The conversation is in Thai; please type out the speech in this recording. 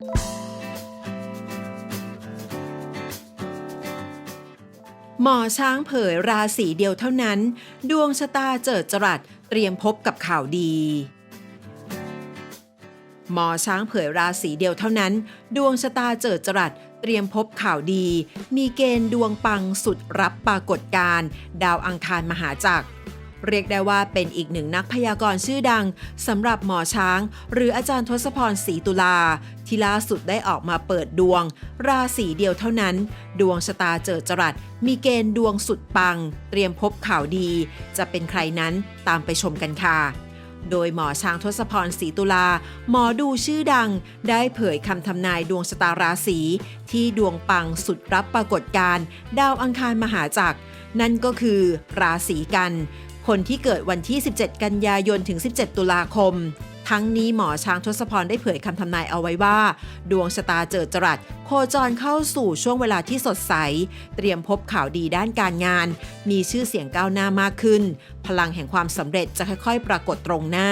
หมอช้างเผยราศีเดียวเท่านั้น ดวงชะตาเจิดจรัสเตรียมพบกับข่าวดี หมอช้างเผยราศีเดียวเท่านั้น ดวงชะตาเจิดจรัสเตรียมพบข่าวดี มีเกณฑ์ดวงปังสุดรับปรากฏการ ดาวอังคารมหาจักร เรียกได้ว่าเป็นอีกหนึ่งนักพยากรณ์ชื่อดังสำหรับหมอช้าง หรืออาจารย์ทศพรศรีตุลา ที่ล่าสุดได้ออกมาเปิดดวง ราศีเดียวเท่านั้น ดวงชะตาเจิดจรัส มีเกณฑ์ดวงสุดปัง เตรียมพบข่าวดี จะเป็นใครนั้นตามไปชมกันค่ะโดยหมอช้างทศพรศรีตุลา หมอดูชื่อดัง ได้เผยคำทำนายดวงชะตาราศีที่ดวงปังสุดรับปรากฏการณ์ดาวอังคารมหาจักร นั่นก็คือราศีกัน คนที่เกิดวันที่ 17 กันยายนถึง 17 ตุลาคม ทั้งนี้หมอช้างทศพรได้เผยคำทำนายเอาไว้ว่า ดวงชะตาเจิดจรัส โคจรเข้าสู่ช่วงเวลาที่สดใส เตรียมพบข่าวดีด้านการงาน มีชื่อเสียงก้าวหน้ามากขึ้น พลังแห่งความสำเร็จจะค่อยๆ ปรากฏตรงหน้า